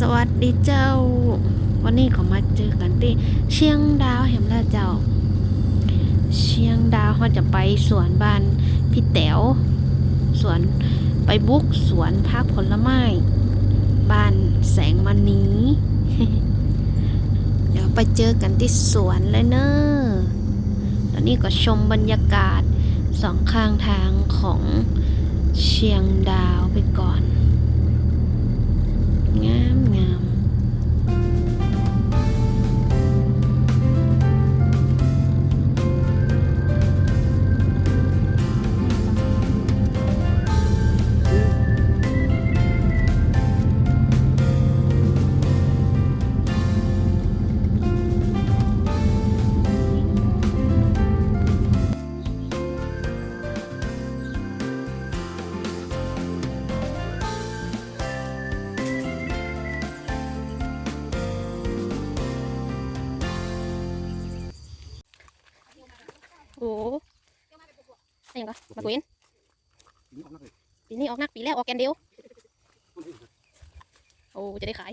สวัสดีเจ้า วันนี้ก็มาเจอกันที่เชียงดาวแห่งละเจ้า เชียงดาวเขาจะไปสวนบ้านพี่แต๋วสวนไปบุกสวนพักผลไม้บ้านแสงมณีเดี๋ยวไปเจอกันที่สวนเลยเนอะตอนนี้ก็ชมบรรยากาศสองข้างทางของเชียงดาวไปก่อนง อะไรอย่างก็มากุยนปีนี้ออกนักปีแรกออกแกนเดียว โอ้จะได้ขาย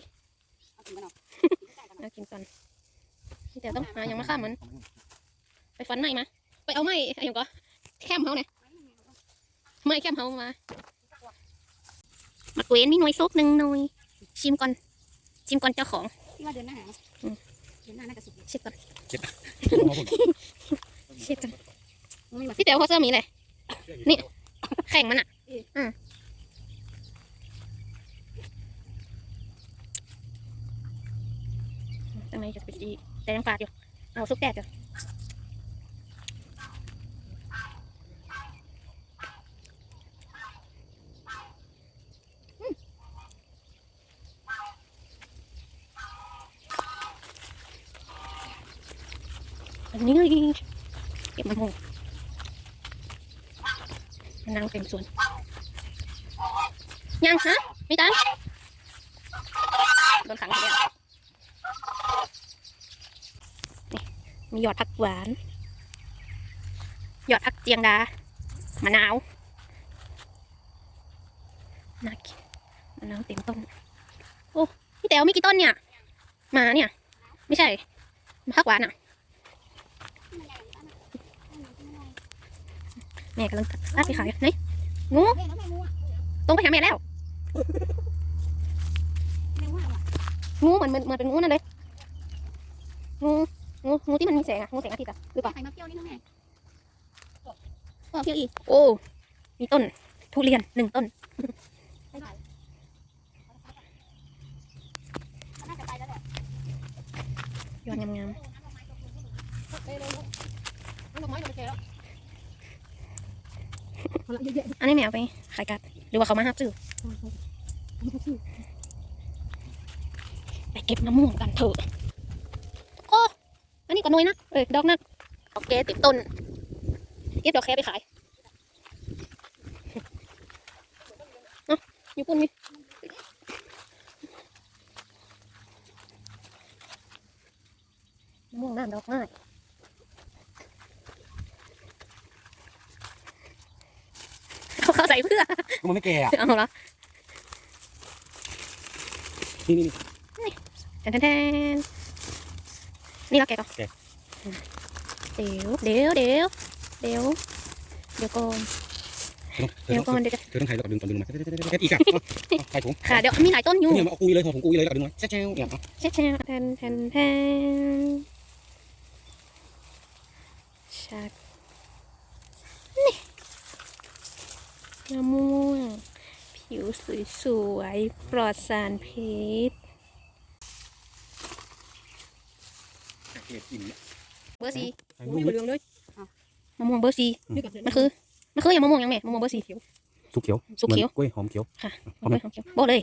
น่ากินกันแต่ต้องหาอย่างมาข้ามมัน ไปฟันไหนมา ไปเอาไม้อะไรอย่างก็แคมเขาเนี่ยไม้แคมเขามามากุยนมีหน่วยซุปหนึ่งหน่วยชิมก่อนชิมก่อนเจ้าของที่ว่าเดือนหน้าอืมเดือนหน้าน่าจะสุกเช็ดก่อนเช็ดเช็ดก่อนไม่มา พี่เต๋อเขาเสื้อหมีเลยนี่ แข่งมันอะอืมตั้งไหนจะไปจีแต่ยังฝาดอยู่ เอาซุปแดดอยู่อืมอันนี้เลยเก็บมันหงมัน นั่งเต็มสวน ยังฮะไม่ตันโดนขังแล้วนี่มีหยอดผักหวาน หยอดผักเจียงดามะนาวน่ากินมะนาวเต็มต้น โอ้พี่แต๋วมีกี่ต้นเนี่ยหมาเนี่ย ไม่ใช่ผักหวานอะ แม่กำลังลากไปขายไหนงูเฮ้ยแล้วแมงมุมอะตรงไปหาแม่แล้วแมงมุมอะงูเหมือนเหมือนเหมือนเป็นงูนั่นเลยงูงูงูที่มันมีแสงอะงูแสงอาทิตย์อะหรือเปล่าไข่มาเปรี้ยวนี่นะแม่เออเพียวอีกโอ้ มีต้น ทุเรียนหนึ่งต้นไปไหนน่าจะไปแล้วแหละยอดงามไปเลยน้ำดอกไม้ลงไปเจอแล้วเอาละเยอะๆ อันนี้แม่เอาไปขายกัดหรือว่าเขามาหาซื้อไปเก็บมะม่วงกันเถอะโอ้อันนี้ก็น้อยนะเอ้ยดอกนักดอกแกติดต้นเก็บดอกแคไปขายอะอยู่ปุ่นมีมะม่วงน้ำดอกง่าย เขาเข้าใส่เพื่อมันไม่แก่อะเอาละนี่นี่นี่แทนแทนนี่ละแกก่อนแกะเดี๋ยวเดี๋ยวเดี๋ยวเดี๋ยวเดี๋ยวก่อนเธอเดี๋ยวต้ก่อองนเดี๋ยวเธอต้องถ่ายแล้วก็ดึงตอนดึงมาอีกอะถ่ายถุงค่ะเดี๋ยวมีหลายต้นอยู่เนี่ยมาเอากุยเลยของกุยเลยแล้วก็ดึงมาแช่ๆเนี่ยแช่แช่แทนแทนแทนชัดนี่ มะม่วง ผิวสวยๆ ปลอดสารพิษเบอร์สี่ไม่เหลืองเลยมะม่วงเบอร์สี่นี่กับมันคือมันคืออย่างมะม่วงยังไงมะม่วงเบอร์สี่สุกเขียวสุกเขียวกล้วยหอมเขียวมะม่วงเขียวโบเลย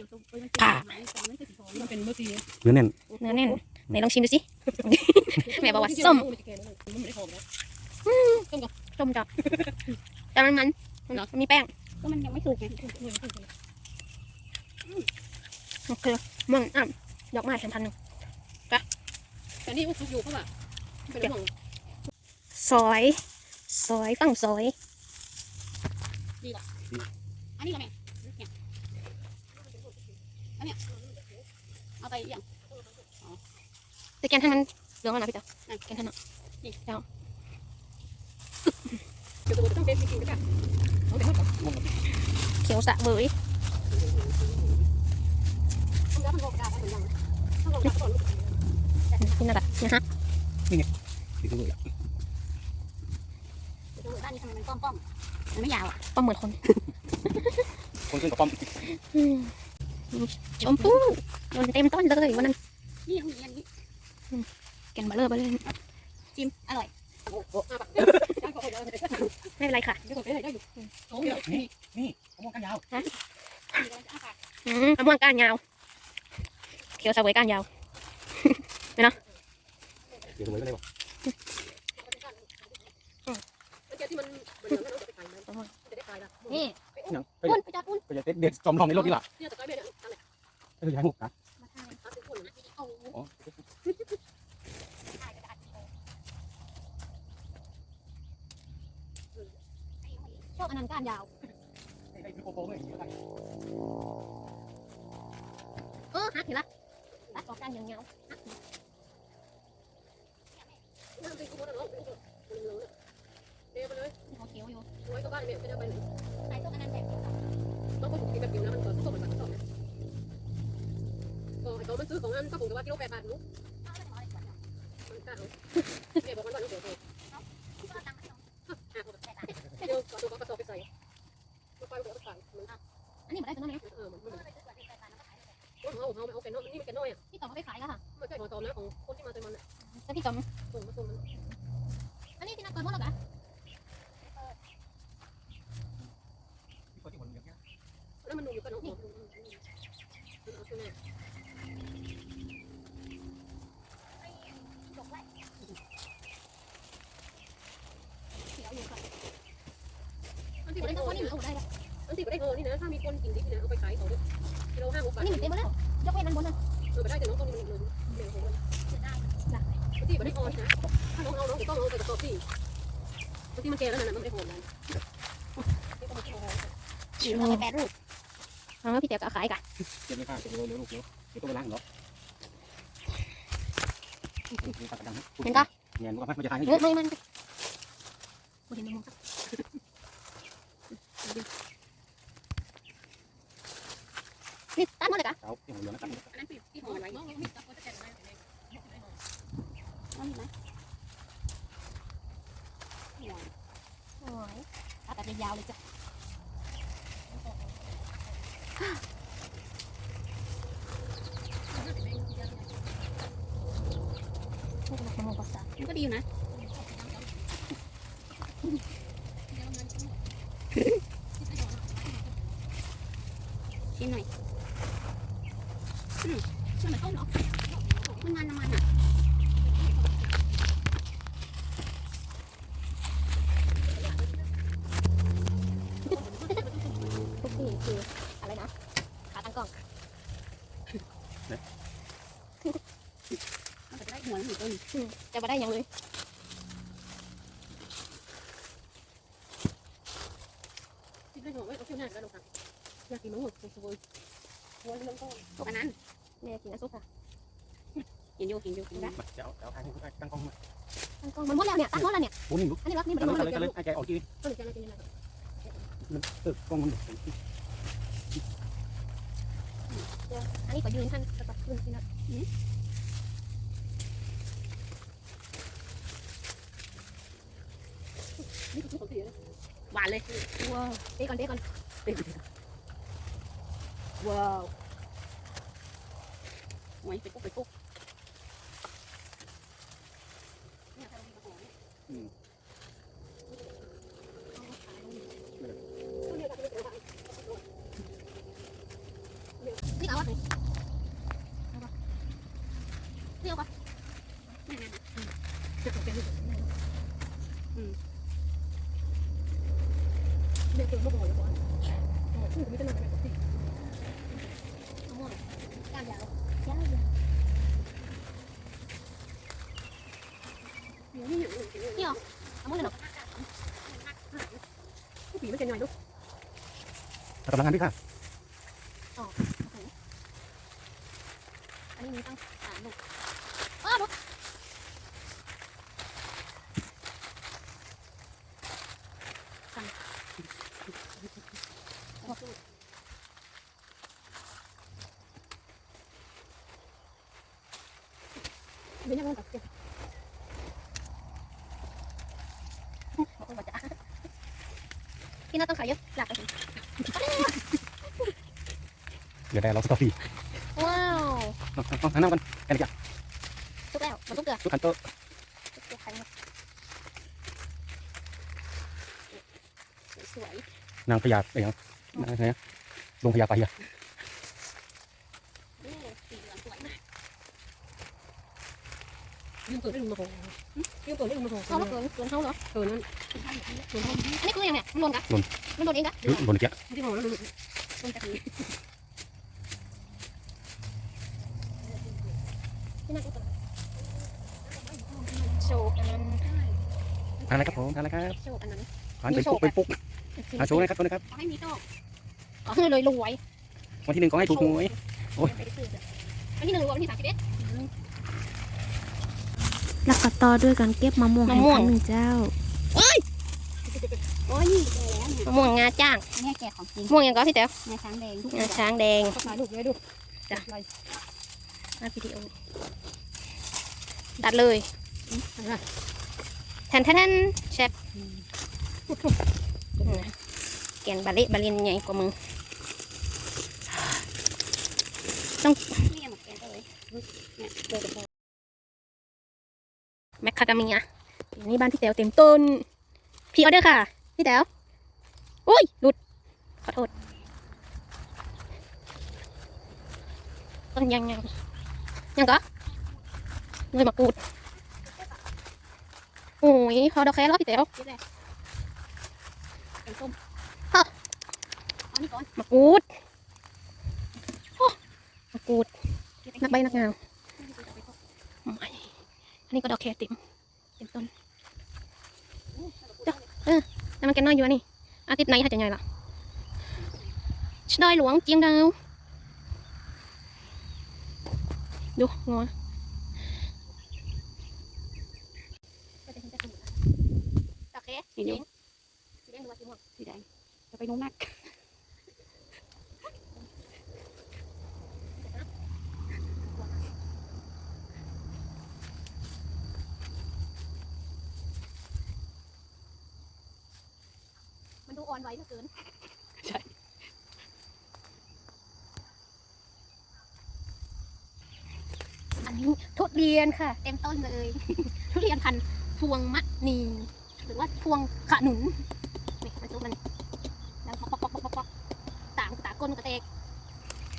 ผ่ามันเป็นเมื่อกี้เนื้อแน่นเนื้อแน่นไหนลองชิมดูสิแม่บอกว่าส้มมันไม่ได้หอมแล้วส้มจ้ะแต่มันมันมันมีแป้ง ก็มันยังไม่สุกไงโอเคมันอะดอกไม้พันพันหนึ่งแต่นี่สุกอยู่เพราะว่าเป็นห่วงซอยซอยฝั่งซอยอันนี้ละแม่เนี่ยอันเนี้ยเอาไปอย่างแต่แกนท่านมันเหลืองแล้วนะพี่เต๋อแกนท่านเนาะเดี๋ยวตัวต้องเป็นจริงๆก็แบบเอาไปให้ก่อน เขียวสะเบยทำแล้วมันโลกได้เหมือนกันถ้าโลกได้ก่อนนี่น่ารักนะฮะติดตัวเลยอะตัวด้านนี้ทำไมมันป้อมๆมันไม่ยาวอะป้อมเหมือนคน คนขึ้นกับป้อมอืมชมพู่โดนเต็มต้นเลยวันนั้นนี่เขามีอันนี้แกนเบลเลอร์ไปเลยจิ้มอร่อย ไม่เป็นไรค่ะเดี๋ยวผมไปไหนได้อยู่โอ้ยนี่นี่มะม่วงกันยาวอืมมะม่วงก้านยาวเขียวสะเวยก้านยาวเดี๋ยวสวยก็เลยบอกเมื่อกี้ที่มันเหมือนกันเราจะไปขายมันจะได้ขายละนี่ยังไปปุ้นไปจับปุ้นไปเด็ดจอมทองในโลกนี่หละเนี่ยแต่ก้อยแม่เนี่ยอะไรเออย้ายหุบนะมาทำตัดสินคนนะโอ้โห อ๋อ ชอบอันนั้นก้านยาว ไอ้โกโก้ไม่อย่างนี้อะไรเออหักเห็นละตัดออกก้านยาวนั่งไปกูนะน้องเป็นคนเหลืองเนี่ยเดี๋ยวไปเลยๆเขาเขียวอยู่ไว้กับบ้านเนี่ยจะได้ไปไหนใส่พวกอันนั้นแบบต้องคนกินแบบเดียวนะมันก่อนต้องมันก่อนต้องเนี่ยก็ไอ้ตัวมันซื้อของอันก็ผมจะว่ากิโลแปดบาทนุ๊กมันกล้าเอาเนี่ยบอกมันว่านุ๊กเดี๋ยวโตเดี๋ยวตัวกระสอบไปใส่รถไฟมันก็ขายมัน อันนี้มาได้ตัวนั้นไหม เออมันมันเอาเอาเอาแก่น้อยนี่มันแก่น้อยอะ พี่ต่อมาไปขายแล้วค่ะ ไม่ใช่หมอตอมนะของคนที่มาเต็มมันอะ แล้วพี่จอม ส่งมาส่งมัน อันนี้พี่นักเปิดหมดแล้วกะ ที่คนที่คนอย่างเงี้ย แล้อยู่กับองเอาเขียวอยู่ค่ะอันที่แต่ไปได้ตัวนี่เอาได้แล้วอันที่ไม่ได้โอนี่นะถ้ามีคนกินดิบนะเอาไปขายเขาด้วยกิโลห้าหกบาทนี้มันเต็มหมดแล้วยกเว้นอันบนน่ะเออไปได้แต่น้องต้องมีเงินเดี๋ยวผมที่ไม่ได้โอนนะถ้าน้องเอาน้องต้องเอาไปกระสอบที่ที่มันแก่แล้วนะมันไม่ได้โหดนะเอาไปแปดรูป เอาแล้วพี่เต๋อก็เอาขายกะเก็บไม่ค่าเก็บเร็วๆลูกเดี๋ยวเก็บตัวไปล้างเหรอเงี้ยรู้ว่ามันจะทายให้เฮ้ยไม่มันบ่เห็นในมุมครับนี่ตัดหมดเลยกะเจ้าที่หัวเรือนะครับอันนั้นที่ห่อไว้น้องมีจับก็จะแก่ไหมเอาอีกไหมโอ้ยตัดแบบยาวๆเลยจ้ะ พวกนักมะม่วงภาษา ก็ดีอยู่นะชิมหน่อยอืมชิมเหมือนต้มเนาะมันงานน้ำมันอะ ทุกที่คืออะไรนะขาตั้ง กล้องมันจะได้หัวหนึ่งต้นอืมจะมาได้ยังเลยที่ได้หัวไว้เอาเที่ยวหน้าแล้วลงค่ะอยากกินมะม่วงสวยๆหัวลงต้นพวกอันนั้นแม่กินน้ำซุปค่ะกินอยู่กินอยู่กินได้เจ้าเจ้าทายให้ตั้งกล้องมาตั้งกล้องมันหมดแล้วเนี่ยตัดหมดแล้วเนี่ยโอ้นี่ลูกอันนี้รักนี่มันแล้วหมมันดก็แล้วเลยก็เลยให้ใจออกทีก็เลยจะกินยังไงเออกล้องมัน อันนี้ก็ยืนท่านจะตัดคืนสินะนี่คือของเสียหวานเลยว้าวเตะก่อนเตะก่อนว้าวหวยไปกุ๊กไปกุ๊ กนี่เอาวะนี่เอาปะเนี่ยคือมม่วงเลยก่อนโอ้โหไม่ได้เลยแบบนี้มะม่วงก้านยาวยายาวนี่อย่างนี้นี่หรอเอาหมดเลยเนาะผีมันจะใหญ่ด้วยกำลังงานด้วยค่ะ นนี้มีตั้งสามลูกอ้าวลูกเดี๋ยวยังไงต่อพี่น่าต้องขายเยอะหลักไปเลยเดี๋ยวได้เราสตอรี่ เอาเอาเอาหันหน้ากันแค่นี้จ้ะทุกแล้วมาทุกเกลือทุกคันโตะทุกเกลือใครมาสวยนางพญาเอ้ยนางอะไรนะลงพญาไปอะนี่สีเหลืองสวยมากยืมเปิดได้ลุงมาโผล่ยืมเปิดได้ลุงมาโผล่เอามาเกินเกินเท่าเหรอเกินนั้นเกินเท่าอันนี้คือยังเนี่ยมันโดนกะมันโดนเองกะหรือบนเกี้ยที่ผมแล้วดูโดนกะทีพี่น่าจะ โชว์อันนั้นทานอะไรครับผมทานอะไรครับโชว์อันนั้นทานเป็นปุ๊กเป็นปุ๊กหาโชว์นะครับโชว์นะครับขอให้มีโชคขอให้เลยรวยวันที่หนึ่งขอให้ถูกหวยวันที่หนึ่งหรือวันที่สามสิบเอ็ดแล้วก็ต่อด้วยการเก็บมะม่วงมะให้ม่วงพันหนึ่งเจ้าโอ้ยแก่แล้วเนี่ยมะม่วงงาจ้างแม่แก่ของจริงม่วงยังก็พี่แต๋วแม่ช้างแดงทุกงาช้างแดงก็ถ่ายรูปเลยดูจ้ะ อะไรมาวิดีโอตัดเลยอะไรแทนแทนแทนแชทแกนบาเละบาเลียนใหญ่กว่ามือต้องนี่หมดแก่เลยเนี่ยเจอแต่พอแมคคาดาเมียนี่บ้านพี่แต๋วเต็มต้น พี่ออเดอร์ค่ะ พี่แต๋วอุ้ย หลุด ขอโทษต้นยังยัง ยังก็เลยมากรูดโอ้ยพอดอกแคร์แล้วพี่แต๋วเป็นส้มฮะอันนี้ก่อนมากรูดโอ้มากรูด นักใบนักงามไม่อันนี้ก็ดอกแคร์เต็มเต็มต้นแต่มันแกน้อยอยู่อันนี่ อาทิตย์ไหนถ้าจะใหญ่ล่ะชดอยหลวงเจียงดาว ดูงอดอกแคร์สีแดงสีแดงหรือว่าสีม่วงสีแดงจะไปนุ่มนักมันดูอ่อนไหวเหลือเกิน ใช่ อันนี้ ทุเรียนค่ะ เต็มต้นเลย ทุเรียนพันธุ์พวงมะนีหรือว่าพวงขนุนนี่มันจุมันแล้วปอกปอกปอกปอกปอกต่างต่างก้นมันก็แตก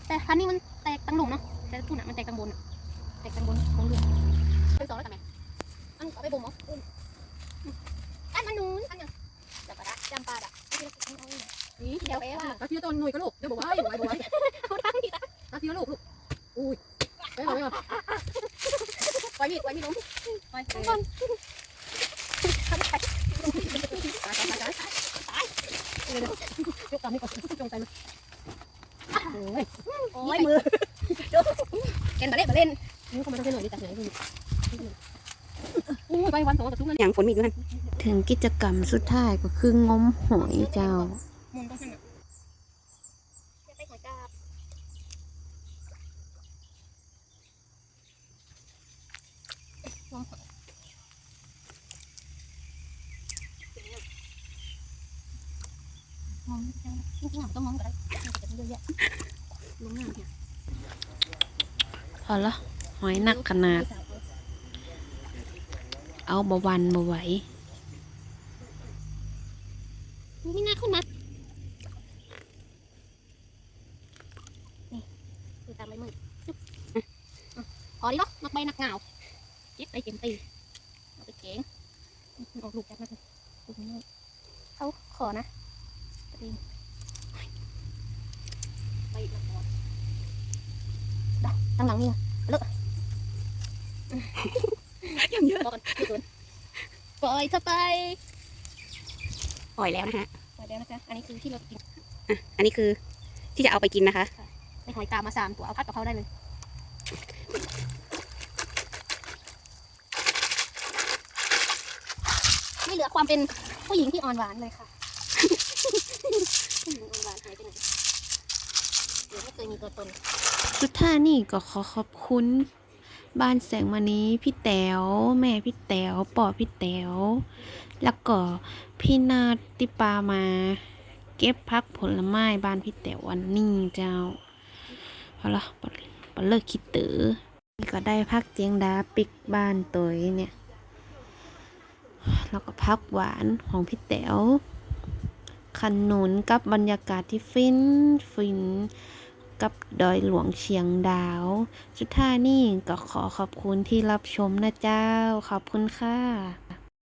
แต่พันธุ์นี้มันแตกตั้งหลุมเนาะแต่พุ่นอะมันแตกตั้งบนอะแตกตั้งบนบนหลุมเป็นสองแล้วทำไมอันนี้เอาไปบ่มเหรออืมอันมันนู้นอันยังจับปะดะจำปาดะนี่เดี๋ยวเอ๋ว่ะตาเทียต้นหน่วยก็ลูกเดี๋ยวบอกว่าบอกไว้บอกไว้ เขาตั้งที่ตา ตาเทียลูกลูกอุ้ยไปบอกไว้ก่อน ไว้มีดไว้มีดล้มไปทุกไปคนทำไปไปไปเดี๋ยวยกตามนี้ก่อนจงใจมาโอ้ยโอ้ยมือเกนบาเล่บาเล่นนี่เขามาต้องให้หน่อยดิจากไหนคุณอู้ไปวันสองวันกับทุกนั้นอย่างฝนมีอยู่นั่นถึงกิจกรรมสุดท้ายก็คืองมหอยเจ้า มุนต้องหันอะจะไปหอยกาบลองหอยมองจริงๆอะต้องมองก็ได้มันจะเยอะแยะ ลงน้ำเนี่ย พ อละหอยหนักขนาด เอาบหวันบไหวนี่น่าขึ้นมานี่คือตามใบมือพอดีเนาะนักใบนักเงาเจ็บไปเจ็บตีเอาไปเก๋งออกลูกจากนั้นเลยลูกนี้เขาขอนะตีนไปอีก แล้วพอดอกตั้งหลังนี่เลอะยังเยอะบอกกันไม่เกินปล่อยเธอไป ปล่อยแล้วนะฮะ ปล่อยแล้วนะคะ อันนี้คือที่เรากินอันนี้คือที่จะเอาไปกินนะคะในหอยกาบมาสามตัวเอาพัดกับเขาได้เลย ไม่เหลือความเป็นผู้หญิงที่อ่อนหวานเลยค่ะผู้หญิงอ่อนหวานหายไปไหนเดี๋ยวไม่เคยมีตัวตน สุดท้ายนี่ก็ขอขอบคุณ บ้านแสงมณีพี่แต๋วแม่พี่แต๋วปอพี่แต๋วแล้วก็พี่นาติปามา เก็บพักผลไม้บ้านพี่แต๋ววันนี้เจ้าเอาละปะปะเลิกคิดตือนี่ก็ได้พักเจียงดาปิกบ้านตัวเนี่ยแล้วก็พักหวานของพี่แต๋วขนุนกับบรรยากาศที่ฟินฟิน กับดอยหลวงเชียงดาว สุดท้ายนี่ก็ขอขอบคุณที่รับชมนะเจ้า ขอบคุณค่ะ